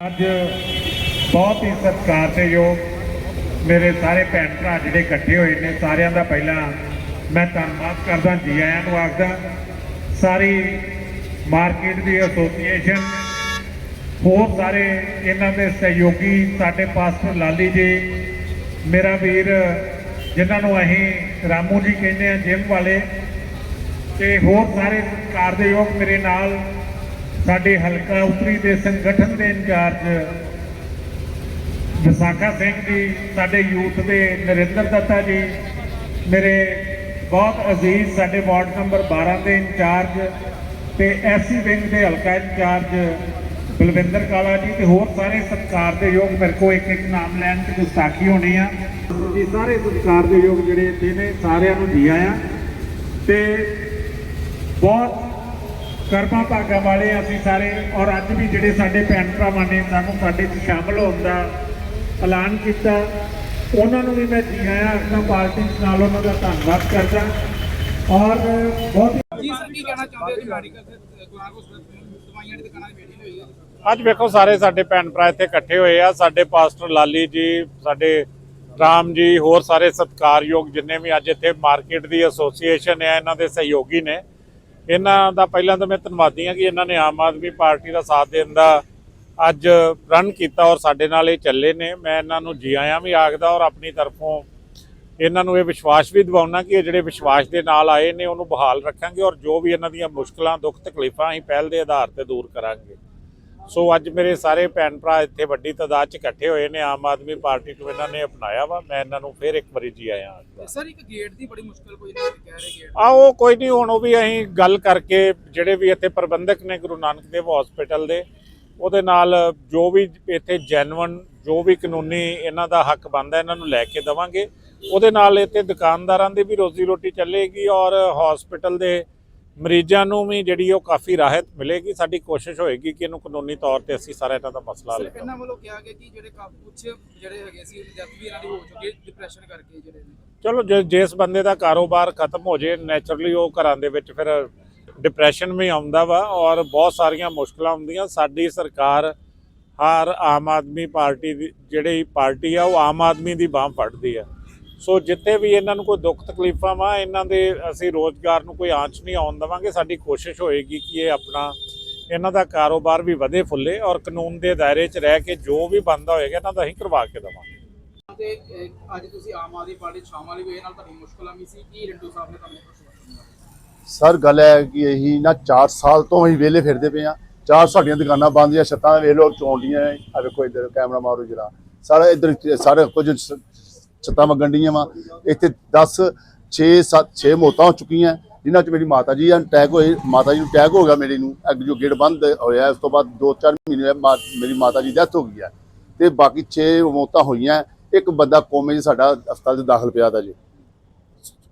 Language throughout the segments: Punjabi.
ਅੱਜ ਬਹੁਤ ਹੀ ਸਤਿਕਾਰ ਦੇ ਯੋਗ ਮੇਰੇ ਸਾਰੇ ਭੈਣ ਭਰਾ ਜਿਹੜੇ ਇਕੱਠੇ ਹੋਏ ਨੇ, ਸਾਰਿਆਂ ਦਾ ਪਹਿਲਾਂ ਮੈਂ ਧੰਨਵਾਦ ਕਰਦਾ ਜੀ ਆਇਆਂ ਨੂੰ ਆਖਦਾ, ਸਾਰੀ ਮਾਰਕੀਟ ਦੀ ਐਸੋਸੀਏਸ਼ਨ, ਹੋਰ ਸਾਰੇ ਇਹਨਾਂ ਦੇ ਸਹਿਯੋਗੀ, ਸਾਡੇ ਪਾਸਟਰ ਲਾਲੀ ਜੀ, ਮੇਰਾ ਵੀਰ, ਜਿਨ੍ਹਾਂ ਨੂੰ ਅਸੀਂ ਰਾਮੂ ਜੀ ਕਹਿੰਦੇ ਆ ਜਿਮ ਵਾਲੇ, ਤੇ ਹੋਰ ਸਾਰੇ ਸਤਿਕਾਰ ਦੇ ਯੋਗ ਮੇਰੇ ਨਾਲ ਸਾਡੇ ਹਲਕਾ ਉਤਰੀ ਦੇ ਸੰਗਠਨ ਦੇ ਇੰਚਾਰਜ ਵਿਸਾਖਾ ਸਿੰਘ ਜੀ, ਸਾਡੇ ਯੂਥ ਦੇ ਨਰਿੰਦਰ ਦੱਤਾ ਜੀ, ਮੇਰੇ ਬਹੁਤ ਅਜ਼ੀਜ਼ ਸਾਡੇ ਵਾਰਡ ਨੰਬਰ 12 ਦੇ ਇੰਚਾਰਜ ਤੇ ਐਸਸੀ ਵਿੰਗ ਦੇ ਹਲਕਾ ਇੰਚਾਰਜ ਬਲਵਿੰਦਰ ਕਾਲਾ ਜੀ ਤੇ ਹੋਰ ਸਾਰੇ ਸਤਿਕਾਰ ਦੇ ਯੋਗ ਮੇਰੇ ਕੋ ਇੱਕ ਇੱਕ ਨਾਮ ਲੈਣ ਤੇ ਗੁਸਤਾਖੀ ਹੋਣੀ ਆ। ਜੀ, ਸਾਰੇ ਸਤਿਕਾਰ ਦੇ ਯੋਗ ਜਿਹੜੇ ਇੱਥੇ ਨੇ, ਸਾਰਿਆਂ ਨੂੰ ਜੀ ਆਇਆਂ ਤੇ ਬਹੁਤ ਕਰਮਾ ਭਾਗਾ ਵਾਲੇ ਅਸੀਂ ਸਾਰੇ ਔਰ ਅੱਜ ਵੀ ਜਿਹੜੇ ਸਾਡੇ ਭੈਣ ਭਰਾਵਾਂ ਨੇ ਸਾਨੂੰ ਸਾਡੇ 'ਚ ਸ਼ਾਮਲ ਹੋਣ ਦਾ ਐਲਾਨ ਕੀਤਾ ਉਹਨਾਂ ਨੂੰ ਵੀ ਮੈਂ ਜੀ ਆਇਆਂ ਆਖਦਾ ਪਾਰਟੀ ਨਾਲ ਉਹਨਾਂ ਦਾ ਧੰਨਵਾਦ ਕਰਦਾ ਔਰ ਬਹੁਤ ਹੀ ਜੀ ਸਰ ਕੀ ਕਹਿਣਾ ਚਾਹੁੰਦੇ ਹੋ? ਮੈਡੀਕਲ ਦਵਾਈਆਂ ਦੀ ਦੁਕਾਨਾਂ ਦੀ ਮੀਟਿੰਗ ਹੋਈ ਹੈ। ਅੱਜ ਵੇਖੋ ਸਾਰੇ ਸਾਡੇ ਭੈਣ ਭਰਾ ਇੱਥੇ ਇਕੱਠੇ ਹੋਏ ਆ ਸਾਡੇ ਪਾਸਟਰ ਲਾਲੀ ਜੀ ਸਾਡੇ ਰਾਮ ਜੀ ਹੋਰ ਸਾਰੇ ਸਤਿਕਾਰਯੋਗ ਜਿੰਨੇ ਵੀ ਅੱਜ ਇੱਥੇ ਮਾਰਕੀਟ ਦੀ ਐਸੋਸੀਏਸ਼ਨ ਹੈ ਇਹਨਾਂ ਦੇ ਸਹਿਯੋਗੀ ਨੇ। ਇਹਨਾਂ ਦਾ ਪਹਿਲਾਂ ਤਾਂ ਮੈਂ ਧੰਨਵਾਦੀ ਹਾਂ ਕਿ ਇਹਨਾਂ ਨੇ ਆਮ ਆਦਮੀ ਪਾਰਟੀ ਦਾ ਸਾਥ ਦੇਣ ਦਾ ਅੱਜ ਰਨ ਕੀਤਾ ਔਰ ਸਾਡੇ ਨਾਲ ਇਹ ਚੱਲੇ ਨੇ। ਮੈਂ ਇਹਨਾਂ ਨੂੰ ਜੀ ਆਇਆਂ ਵੀ ਆਖਦਾ ਔਰ ਆਪਣੀ ਤਰਫੋਂ ਇਹਨਾਂ ਨੂੰ ਇਹ ਵਿਸ਼ਵਾਸ ਵੀ ਦਿਵਾਉਣਾ ਕਿ ਇਹ ਜਿਹੜੇ ਵਿਸ਼ਵਾਸ ਦੇ ਨਾਲ ਆਏ ਨੇ, ਉਹਨੂੰ ਬਹਾਲ ਰੱਖਾਂਗੇ ਔਰ ਜੋ ਵੀ ਇਹਨਾਂ ਦੀਆਂ ਮੁਸ਼ਕਲਾਂ, ਦੁੱਖ ਤਕਲੀਫਾਂ ਅਸੀਂ ਪਹਿਲ ਦੇ ਆਧਾਰ ਤੇ ਦੂਰ ਕਰਾਂਗੇ। ਸੋ ਅੱਜ ਮੇਰੇ ਸਾਰੇ ਭੈਣ ਭਰਾ ਇੱਥੇ ਵੱਡੀ ਤਾਦਾਦ 'ਚ ਇਕੱਠੇ ਹੋਏ ਨੇ ਆਮ ਆਦਮੀ ਪਾਰਟੀ ਨੂੰ ਇਹਨਾਂ ਨੇ ਅਪਣਾਇਆ ਵਾ ਮੈਂ ਇਹਨਾਂ ਨੂੰ ਫਿਰ ਇੱਕ ਵਾਰੀ ਜੀ ਆਇਆ। ਤੇ ਸਰ ਇੱਕ ਗੇਟ ਦੀ ਬੜੀ ਮੁਸ਼ਕਲ ਕੋਈ ਨਹੀਂ ਕਹਿ ਰਹੇ ਗੇਟ ਆਓ ਕੋਈ ਨਹੀਂ ਹੁਣ ਉਹ ਵੀ ਅਸੀਂ ਗੱਲ ਕਰਕੇ ਜਿਹੜੇ ਵੀ ਇੱਥੇ ਪ੍ਰਬੰਧਕ ਨੇ ਗੁਰੂ ਨਾਨਕ ਦੇਵ ਹਸਪੀਟਲ ਦੇ ਉਹਦੇ ਨਾਲ ਜੋ ਵੀ ਇੱਥੇ ਜੈਨੂਇਨ ਜੋ ਵੀ ਕਾਨੂੰਨੀ ਇਹਨਾਂ ਦਾ ਹੱਕ ਬਣਦਾ ਇਹਨਾਂ ਨੂੰ ਲੈ ਕੇ ਦਵਾਂਗੇ। ਉਹਦੇ ਨਾਲ ਇੱਥੇ ਦੁਕਾਨਦਾਰਾਂ ਦੀ ਵੀ ਰੋਜ਼ੀ ਰੋਟੀ ਚੱਲੇਗੀ ਔਰ ਹਸਪੀਟਲ ਦੇ ਮਰੀਜ਼ਾਂ ਨੂੰ ਵੀ ਜਿਹੜੀ ਉਹ ਕਾਫੀ ਰਾਹਤ ਮਿਲੇਗੀ ਸਾਡੀ ਕੋਸ਼ਿਸ਼ ਹੋਏਗੀ ਕਿ ਇਹਨੂੰ ਕਾਨੂੰਨੀ ਤੌਰ ਤੇ ਅਸੀਂ ਸਾਰਾ ਇਹਨਾਂ ਦਾ ਮਸਲਾ ਹੱਲ ਕਰਾਂਗੇ। ਇਹਨਾਂ ਵੱਲੋਂ ਕਿਹਾ ਗਿਆ ਕਿ ਜਿਹੜੇ ਕਾਫੀ ਕੁਝ ਜਿਹੜੇ ਹੈਗੇ ਸੀ ਡੈਥ ਵੀ ਇਹਨਾਂ ਦੀ ਹੋ ਚੁੱਕੀ ਹੈ ਡਿਪਰੈਸ਼ਨ ਕਰਕੇ ਜਿਹੜੇ ਨੇ। ਚਲੋ ਜੇ ਜਿਸ ਬੰਦੇ ਦਾ ਕਾਰੋਬਾਰ ਖਤਮ ਹੋ ਜੇ ਨੇਚਰਲੀ ਉਹ ਘਰਾਂ ਦੇ ਵਿੱਚ ਫਿਰ ਡਿਪਰੈਸ਼ਨ ਵੀ ਆਉਂਦਾ ਵਾ ਔਰ ਬਹੁਤ ਸਾਰੀਆਂ ਮੁਸ਼ਕਲਾਂ ਹੁੰਦੀਆਂ ਸਾਡੀ ਸਰਕਾਰ ਹਰ ਆਮ ਆਦਮੀ ਪਾਰਟੀ ਦੀ ਜਿਹੜੀ ਪਾਰਟੀ ਆ ਉਹ ਆਮ ਆਦਮੀ ਦੀ ਬਾਹ ਫੜਦੀ ਆ। ਸੋ ਜਿੱਥੇ ਵੀ ਇਹਨਾਂ ਨੂੰ ਕੋਈ ਦੁੱਖ ਤਕਲੀਫਾਂ ਵਾ ਇਹਨਾਂ ਦੇ ਅਸੀਂ ਰੋਜ਼ਗਾਰ ਨੂੰ ਕੋਈ ਆਂਚ ਨਹੀਂ ਆਉਣ ਦੇਵਾਂਗੇ। ਸਾਡੀ ਕੋਸ਼ਿਸ਼ ਹੋਏਗੀ ਕਿ ਇਹ ਆਪਣਾ ਇਹਨਾਂ ਦਾ ਕਾਰੋਬਾਰ ਵੀ ਵਧੇ ਫੁੱਲੇ ਔਰ ਕਾਨੂੰਨ ਦੇ ਦਾਇਰੇ 'ਚ ਰਹਿ ਕੇ ਜੋ ਵੀ ਬੰਦਾ ਹੋਏਗਾ ਇਹਨਾਂ ਦਾ ਅਸੀਂ ਕਰਵਾ ਕੇ ਦੇਵਾਂਗੇ। ਤੇ ਅੱਜ ਤੁਸੀਂ ਆਮ ਆਦਮੀ ਪਾਰਟੀ 'ਚ ਸ਼ਾਮਲ ਵੀ ਨਾਲ ਤੁਹਾਡੀ ਮੁਸ਼ਕਲਾਂ ਵੀ ਸੀ। ਕੀ ਰਿੰਟੂ ਸਾਹਿਬ ਨੇ ਤੁਹਾਨੂੰ ਸਰ ਗੱਲ ਹੈ ਕਿ ਇਹੀ ਨਾ 4 ਸਾਲ ਤੋਂ ਅਸੀਂ ਵਿਹਲੇ ਫਿਰਦੇ ਪਏ ਆ ਚਾਰ ਸਾਡੀਆਂ ਦੁਕਾਨਾਂ ਬੰਦ ਆ ਛੱਤਾਂ ਵੇਖ ਲੋ ਚੌਂਡੀਆਂ ਆ ਵੇਖੋ ਇੱਧਰ ਕੈਮਰਾ ਮਾਰੋ ਜਰਾ। ਸਾਰਾ ਇੱਧਰ ਸਾਰੇ ਕੁਝ ਛੱਤਾਂ ਵਗਣ ਡੀਆਂ ਵਾ। ਇੱਥੇ 10 6 7 6 ਮੌਤਾਂ ਹੋ ਚੁੱਕੀਆਂ। ਜਿਨ੍ਹਾਂ ਚ ਮੇਰੀ ਮਾਤਾ ਜੀ ਅਟੈਕ ਹੋਏ, ਮਾਤਾ ਜੀ ਨੂੰ ਅਟੈਕ ਹੋ ਗਿਆ ਮੇਰੀ ਨੂੰ। ਅੱਗ ਜੋ ਗੇਟ ਬੰਦ ਹੋਇਆ, ਉਸ ਤੋਂ ਬਾਅਦ 2-4 ਮਹੀਨੇ ਮਾ- ਮੇਰੀ ਮਾਤਾ ਜੀ ਡੈਥ ਹੋ ਗਈ ਹੈ ਤੇ ਬਾਕੀ 6 ਮੌਤਾਂ ਹੋਈਆਂ। ਇੱਕ ਬੰਦਾ ਕੋਮੇ 'ਚ ਸਾਡਾ ਹਸਪਤਾਲ 'ਚ ਦਾਖਲ ਪਿਆ ਦਾ ਜੀ।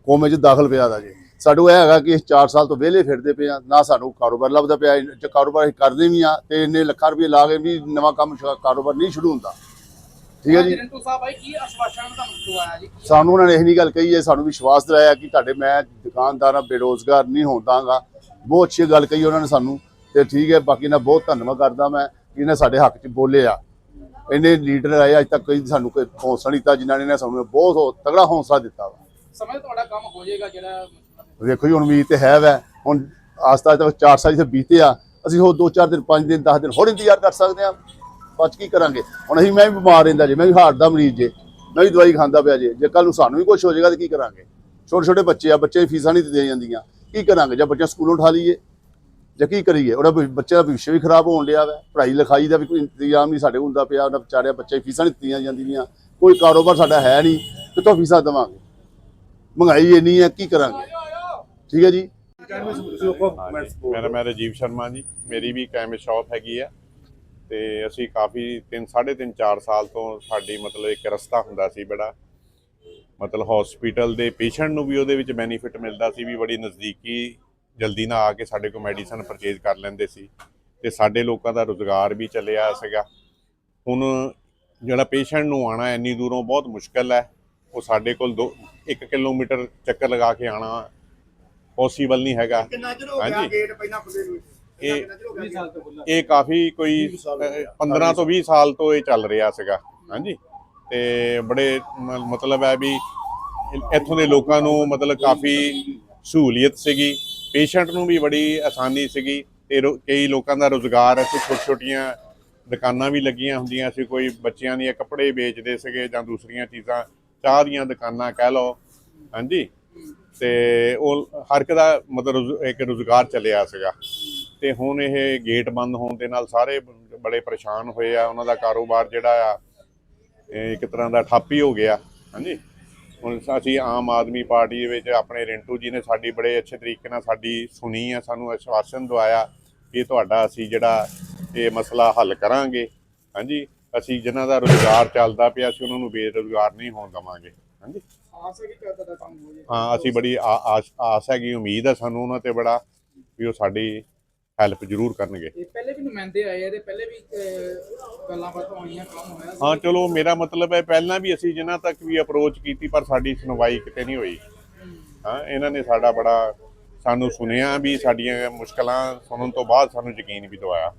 ਕੋਮੇ 'ਚ ਦਾਖਲ ਪਿਆ ਦਾ ਜੀ। ਸਾਨੂੰ ਇਹ ਹੈਗਾ ਕਿ 4 ਸਾਲ ਤੋਂ ਵਿਹਲੇ ਫਿਰਦੇ ਪਏ ਆ। ਨਾ ਸਾਨੂੰ ਕਾਰੋਬਾਰ ਲੱਭਦਾ ਪਿਆ। ਜੇ ਕਾਰੋਬਾਰ ਅਸੀਂ ਕਰਦੇ ਵੀ ਆ ਤੇ ਇੰਨੇ ਲੱਖਾਂ ਰੁਪਏ ਲਾ ਕੇ ਵੀ ਨਵਾਂ ਕੰਮ ਕਾਰੋਬਾਰ ਨਹੀਂ ਸ਼ੁਰੂ ਹੁੰਦਾ। ਠੀਕ ਹੈ ਜੀ। ਰਿੰਟੂ ਸਾਹਿਬ ਆਈ ਕੀ ਆਸ਼ਵਾਸਨ ਤੁਹਾਨੂੰ ਦਵਾਇਆ ਜੀ? ਕੀ- ਸਾਨੂੰ ਉਹਨਾਂ ਨੇ ਇਹ ਨਹੀਂ ਗੱਲ ਕਹੀ ਹੈ ਸਾਨੂੰ ਵਿਸ਼ਵਾਸ ਦਿਲਾਇਆ ਕਿ ਤੁਹਾਡੇ ਮੈਂ ਦੁਕਾਨਦਾਰਾਂ ਬੇਰੋਜ਼ਗਾਰ ਨਹੀਂ ਹੋਂਦਾਗਾ ਬਹੁਤ ਅੱਛੀ ਗੱਲ ਕਹੀ ਉਹਨਾਂ ਨੇ ਸਾਨੂੰ ਤੇ ਠੀਕ ਹੈ ਬਾਕੀ ਨਾ ਬਹੁਤ ਧੰਨਵਾਦ ਕਰਦਾ ਮੈਂ ਕਿ ਇਹਨੇ ਸਾਡੇ ਹੱਕ 'ਚ ਬੋਲੇ ਆ ਇੰਨੇ ਲੀਡਰ ਆਏ ਅੱਜ ਤੱਕ ਕੋਈ ਸਾਨੂੰ ਕੋਈ ਹੌਸਲਾ ਨਹੀਂ ਦਿੱਤਾ ਜਿਨ੍ਹਾਂ ਨੇ ਨਾ ਸਾਨੂੰ ਬਹੁਤ ਤਗੜਾ ਹੌਸਲਾ ਦਿੱਤਾ ਵਾ। ਸਮੇਂ ਤੁਹਾਡਾ ਕੰਮ ਹੋ ਜਾਏਗਾ ਜਿਹੜਾ ਵੇਖੋ ਜੀ ਹੁਣ ਉਮੀਦ ਤੇ ਹੈ ਵੈ। ਹੁਣ ਆਸਤਾ ਤੱਕ 4 ਸਾਲ ਇੱਥੇ ਬੀਤੇ ਆ। ਅਸੀਂ ਹੋਰ 2-4 ਦਿਨ 5 ਦਿਨ 10 ਦਿਨ ਹੋਰ ਇੰਤਜ਼ਾਰ ਕਰ ਸਕਦੇ ਆ ਬਚ ਕੀ ਕਰਾਂਗੇ? ਹੁਣ ਅਸੀਂ ਮੈਂ ਵੀ ਬਿਮਾਰ ਰਹਿੰਦਾ ਜੇ, ਮੈਂ ਵੀ ਹਾਰਟ ਦਾ ਮਰੀਜ਼ ਜੇ, ਮੈਂ ਵੀ ਦਵਾਈ ਖਾਂਦਾ ਪਿਆ ਜੇ ਜੇ ਕੱਲ ਨੂੰ ਸਾਨੂੰ ਵੀ ਕੁਝ ਹੋ ਜਾਏਗਾ ਤਾਂ ਕੀ ਕਰਾਂਗੇ? ਛੋਟੇ ਛੋਟੇ ਬੱਚੇ ਆ ਬੱਚੇ ਫੀਸਾਂ ਨਹੀਂ ਦਿੱਤੀਆਂ ਜਾਂਦੀਆਂ, ਕੀ ਕਰਾਂਗੇ? ਜਾਂ ਬੱਚਿਆਂ ਸਕੂਲੋਂ ਉਠਾ ਲਈਏ, ਜਾਂ ਕੀ ਕਰੀਏ? ਉਹਦਾ ਬੱਚੇ ਦਾ ਭਵਿੱਖ ਵੀ ਖਰਾਬ ਹੋਣ ਡਿਆ ਵਾ, ਪੜ੍ਹਾਈ ਲਿਖਾਈ ਦਾ ਵੀ ਕੋਈ ਇੰਤਜ਼ਾਮ ਨਹੀਂ ਸਾਡੇ ਹੁੰਦਾ ਪਿਆ, ਉਹਨਾਂ ਵਿਚਾਰਿਆਂ ਬੱਚੇ ਦੀ ਫੀਸਾਂ ਨਹੀਂ ਦਿੱਤੀਆਂ ਜਾਂਦੀਆਂ, ਕੋਈ ਕਾਰੋਬਾਰ ਸਾਡਾ ਹੈ ਨਹੀਂ, ਕਿੱਥੋਂ ਫੀਸਾਂ ਦੇਵਾਂਗੇ? ਮਹਿੰਗਾਈ ਇੰਨੀ ਹੈ, ਕੀ ਕਰਾਂਗੇ? ਠੀਕ ਹੈ ਜੀ? ਮੇਰਾ ਮੈਂ ਰਾਜੀਵ ਸ਼ਰਮਾ ਜੀ, ਮੇਰੀ ਵੀ ਕੈਮੇ ਸ਼ਾਪ ਹੈਗੀ ਆ। ਤੇ ਅਸੀਂ ਕਾਫੀ 3 3.5 4 ਸਾਲ ਤੋਂ ਸਾਡੀ ਮਤਲਬ ਇੱਕ ਰਸਤਾ ਹੁੰਦਾ ਸੀ ਬੜਾ। ਮਤਲਬ ਹਸਪੀਟਲ ਦੇ ਪੇਸ਼ੈਂਟ ਨੂੰ ਵੀ ਉਹਦੇ ਵਿੱਚ ਬੈਨੀਫਿਟ ਮਿਲਦਾ ਸੀ ਵੀ ਬੜੀ ਨਜ਼ਦੀਕੀ ਜਲਦੀ ਨਾਲ ਆ ਕੇ ਸਾਡੇ ਕੋਲ ਮੈਡੀਸਨ ਪਰਚੇਜ਼ ਕਰ ਲੈਂਦੇ ਸੀ ਤੇ ਸਾਡੇ ਲੋਕਾਂ ਦਾ ਰੋਜ਼ਗਾਰ ਵੀ ਚੱਲਿਆ ਸੀਗਾ। ਹੁਣ ਜਿਹੜਾ ਪੇਸ਼ੈਂਟ ਨੂੰ ਆਣਾ ਇੰਨੀ ਦੂਰੋਂ ਬਹੁਤ ਮੁਸ਼ਕਲ ਹੈ। ਉਹ ਸਾਡੇ ਕੋਲ 1 ਕਿਲੋਮੀਟਰ ਚੱਕਰ ਲਗਾ ਕੇ ਆਣਾ ਪੋਸੀਬਲ ਨਹੀਂ ਹੈਗਾ। ਕਿੰਨਾ ਚਿਰ ਹੋ ਗਿਆ। ਗੇਟ ਪਹਿਲਾਂ ਖੁੱਲੇ ਨੂੰ। ਇਹ 20 ਸਾਲ ਤੋਂ ਖੁੱਲਾ ਇਹ ਕਾਫੀ ਕੋਈ ਅਹ, 15 ਤੋਂ 20 ਸਾਲ। ਤੋਂ ਇਹ ਚੱਲ ਰਿਹਾ ਸੀਗਾ। ਹਾਂਜੀ। ਤੇ ਬੜੇ ਮਤਲਬ ਹੈ ਵੀ ਇੱਥੋਂ ਦੇ ਲੋਕਾਂ ਨੂੰ ਮਤਲਬ ਕਾਫੀ ਸਹੂਲੀਅਤ ਸੀਗੀ। ਪੇਸ਼ੈਂਟ ਨੂੰ ਵੀ ਬੜੀ ਆਸਾਨੀ ਸੀਗੀ। ਤੇ ਕਈ ਲੋਕਾਂ ਦਾ ਰੋਜ਼ਗਾਰ ਇੱਥੇ ਛੋਟੀ ਛੋਟੀਆਂ ਦੁਕਾਨਾਂ ਵੀ ਲੱਗੀਆਂ ਹੁੰਦੀਆਂ ਸੀ। ਕੋਈ ਬੱਚਿਆਂ ਦੀਆਂ ਕੱਪੜੇ ਵੇਚਦੇ ਸੀਗੇ ਜਾਂ ਦੂਸਰੀਆਂ ਚੀਜ਼ਾਂ ਚਾਹ ਦੀਆਂ ਦੁਕਾਨਾਂ ਕਹਿ ਲਓ। ਹਾਂਜੀ। ਤੇ ਉਹ ਹਰ ਇੱਕ ਦਾ ਮਤਲਬ ਇੱਕ ਰੋਜ਼ਗਾਰ ਚੱਲਿਆ ਸੀਗਾ। ਤੇ ਹੁਣ ਇਹ ਗੇਟ ਬੰਦ ਹੋਣ ਦੇ ਨਾਲ ਸਾਰੇ ਬੜੇ ਪਰੇਸ਼ਾਨ ਹੋਏ ਆ ਉਹਨਾਂ ਦਾ ਕਾਰੋਬਾਰ ਜਿਹੜਾ ਆ ਇੱਕ ਤਰ੍ਹਾਂ ਦਾ ਠੱਪ ਹੀ ਹੋ ਗਿਆ ਹਾਂਜੀ। ਹੁਣ ਅਸੀਂ ਆਮ ਆਦਮੀ ਪਾਰਟੀ ਦੇ ਵਿੱਚ ਆਪਣੇ ਰਿੰਟੂ ਜੀ ਨੇ ਸਾਡੀ ਬੜੇ ਅੱਛੇ ਤਰੀਕੇ ਨਾਲ ਸਾਡੀ ਸੁਣੀ ਆ ਸਾਨੂੰ ਆਸ਼ਵਾਸਨ ਦਵਾਇਆ ਕਿ ਤੁਹਾਡਾ ਅਸੀਂ ਜਿਹੜਾ ਇਹ ਮਸਲਾ ਹੱਲ ਕਰਾਂਗੇ ਹਾਂਜੀ। ਅਸੀਂ ਜਿਨ੍ਹਾਂ ਦਾ ਰੋਜ਼ਗਾਰ ਚੱਲਦਾ ਪਿਆ ਸੀ ਉਹਨਾਂ ਨੂੰ ਬੇਰੁਜ਼ਗਾਰ ਨਹੀਂ ਹੋਣ ਦਵਾਂਗੇ ਹਾਂਜੀ। ਆਸ ਹੈ ਕਿ ਦਾ ਕੰਮ ਹੋ ਜਾਏ? ਹਾਂ ਅਸੀਂ ਬੜੀ ਆ- ਆਸ ਆਸ ਹੈਗੀ ਉਮੀਦ ਹੈ ਸਾਨੂੰ ਉਹਨਾਂ ਤੇ ਬੜਾ ਵੀ ਉਹ ਸਾਡੀ ਹੈਲਪ ਜ਼ਰੂਰ ਕਰਨਗੇ। ਇਹ ਪਹਿਲੇ ਵੀ ਨੁਮਾਇੰਦੇ ਆਏ ਆ ਤੇ ਪਹਿਲੇ ਵੀ ਅਹ, ਗੱਲਾਂ ਬਾਤਾਂ ਹੋਈਆਂ ਕੰਮ ਹੋਇਆ। ਹਾਂ ਚਲੋ ਮੇਰਾ ਮਤਲਬ ਹੈ ਪਹਿਲਾਂ ਵੀ ਅਸੀਂ ਜਿਨ੍ਹਾਂ ਤੱਕ ਵੀ ਅਪਰੋਚ ਕੀਤੀ ਪਰ ਸਾਡੀ ਸੁਣਵਾਈ ਕਿਤੇ ਨਹੀਂ ਹੋਈ। ਹਾਂ ਇਹਨਾਂ ਨੇ ਸਾਡਾ ਬੜਾ ਸਾਨੂੰ ਸੁਣਿਆ ਵੀ ਸਾਡੀਆਂ ਮੁਸ਼ਕਲਾਂ ਸੁਣਨ ਤੋਂ ਬਾਅਦ ਸਾਨੂੰ ਯਕੀਨ ਵੀ ਦਵਾਇਆ।